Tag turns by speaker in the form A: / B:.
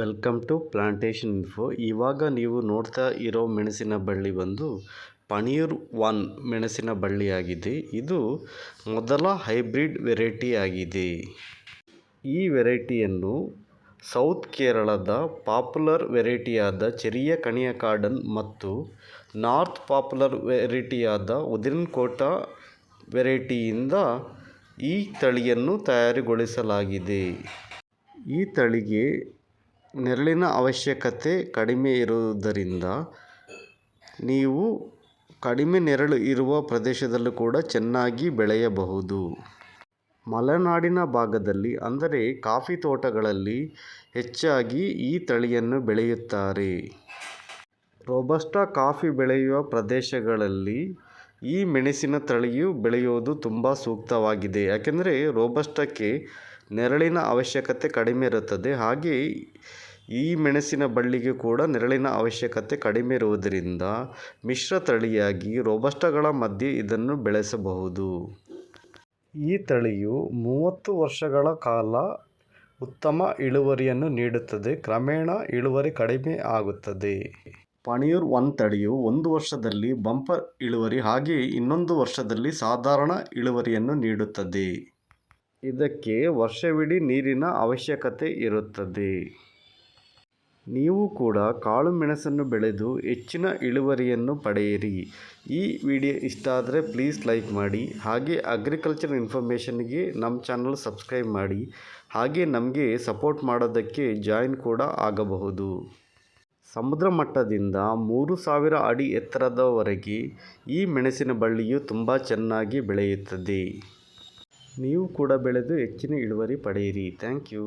A: Welcome to plantation info. ಇವಾಗ ನೀವು ನೋಡ್ತಾ ಇರೋ ಮೆಣಸಿನ ಬಳ್ಳಿ ಬಂದು ಪನೀರ್ ಒನ್ ಮೆಣಸಿನ ಬಳ್ಳಿಯಾಗಿದೆ. ಇದು ಮೊದಲ ಹೈಬ್ರಿಡ್ ವೆರೈಟಿ ಆಗಿದೆ ಈ ವೆರೈಟಿಯನ್ನು ಸೌತ್ ಕೇರಳದ ಪಾಪ್ಯುಲರ್ ವೆರೈಟಿಯಾದ ಚೆರಿಯ ಕಣಿಯ ಕಾರ್ಡನ್ ಮತ್ತು ನಾರ್ತ್ ಪಾಪ್ಯುಲರ್ ವೆರೈಟಿಯಾದ ಉದಿರನ್ಕೋಟ ವೆರೈಟಿಯಿಂದ ಈ ತಳಿಯನ್ನು ತಯಾರುಗೊಳಿಸಲಾಗಿದೆ. ಈ ತಳಿಗೆ ನೆರಳಿನ ಅವಶ್ಯಕತೆ ಕಡಿಮೆ ಇರುವುದರಿಂದ ನೀವು ಕಡಿಮೆ ನೆರಳು ಇರುವ ಪ್ರದೇಶದಲ್ಲೂ ಕೂಡ ಚೆನ್ನಾಗಿ ಬೆಳೆಯಬಹುದು. ಮಲೆನಾಡಿನ ಭಾಗದಲ್ಲಿ, ಅಂದರೆ ಕಾಫಿ ತೋಟಗಳಲ್ಲಿ, ಹೆಚ್ಚಾಗಿ ಈ ತಳಿಯನ್ನು ಬೆಳೆಯುತ್ತಾರೆ. ರೋಬಸ್ಟ ಕಾಫಿ ಬೆಳೆಯುವ ಪ್ರದೇಶಗಳಲ್ಲಿ ಈ ಮೆಣಸಿನ ತಳಿಯು ಬೆಳೆಯೋದು ತುಂಬ ಸೂಕ್ತವಾಗಿದೆ. ಯಾಕೆಂದರೆ ರೋಬಸ್ಟಕ್ಕೆ ನೆರಳಿನ ಅವಶ್ಯಕತೆ ಕಡಿಮೆ ಇರುತ್ತದೆ. ಹಾಗೆ ಈ ಮೆಣಸಿನ ಬಳ್ಳಿಗೆ ಕೂಡ ನೆರಳಿನ ಅವಶ್ಯಕತೆ ಕಡಿಮೆ ಇರುವುದರಿಂದ ಮಿಶ್ರ ತಳಿಯಾಗಿ ರೋಬಸ್ಟಗಳ ಮಧ್ಯೆ ಇದನ್ನು ಬೆಳೆಸಬಹುದು. ಈ ತಳಿಯು ಮೂವತ್ತು ವರ್ಷಗಳ ಕಾಲ ಉತ್ತಮ ಇಳುವರಿಯನ್ನು ನೀಡುತ್ತದೆ. ಕ್ರಮೇಣ ಇಳುವರಿ ಕಡಿಮೆ ಆಗುತ್ತದೆ. ಪಣಿಯೂರ್ ಒನ್ ತಳಿಯು ಒಂದು ವರ್ಷದಲ್ಲಿ ಬಂಪರ್ ಇಳುವರಿ ಹಾಗೆ ಇನ್ನೊಂದು ವರ್ಷದಲ್ಲಿ ಸಾಧಾರಣ ಇಳುವರಿಯನ್ನು ನೀಡುತ್ತದೆ. ಇದಕ್ಕೆ ವರ್ಷವಿಡೀ ನೀರಿನ ಅವಶ್ಯಕತೆ ಇರುತ್ತದೆ. ನೀವು ಕೂಡ ಕಾಳು ಮೆಣಸನ್ನು ಬೆಳೆದು ಹೆಚ್ಚಿನ ಇಳುವರಿಯನ್ನು ಪಡೆಯಿರಿ. ಈ ವಿಡಿಯೋ ಇಷ್ಟ ಆದರೆ ಪ್ಲೀಸ್ ಲೈಕ್ ಮಾಡಿ. ಹಾಗೆ ಅಗ್ರಿಕಲ್ಚರ್ ಇನ್ಫಾರ್ಮೇಷನ್ಗೆ ನಮ್ಮ ಚಾನಲ್ ಸಬ್ಸ್ಕ್ರೈಬ್ ಮಾಡಿ. ಹಾಗೆ ನಮಗೆ ಸಪೋರ್ಟ್ ಮಾಡೋದಕ್ಕೆ ಜಾಯಿನ್ ಕೂಡ ಆಗಬಹುದು. ಸಮುದ್ರ ಮಟ್ಟದಿಂದ ಮೂರು ಸಾವಿರ ಅಡಿ ಎತ್ತರದವರೆಗೆ ಈ ಮೆಣಸಿನ ಬಳ್ಳಿಯು ತುಂಬ ಚೆನ್ನಾಗಿ ಬೆಳೆಯುತ್ತದೆ. ನೀವು ಕೂಡ ಬೆಳೆದು ಹೆಚ್ಚಿನ ಇಳುವರಿ ಪಡೆಯಿರಿ. Thank you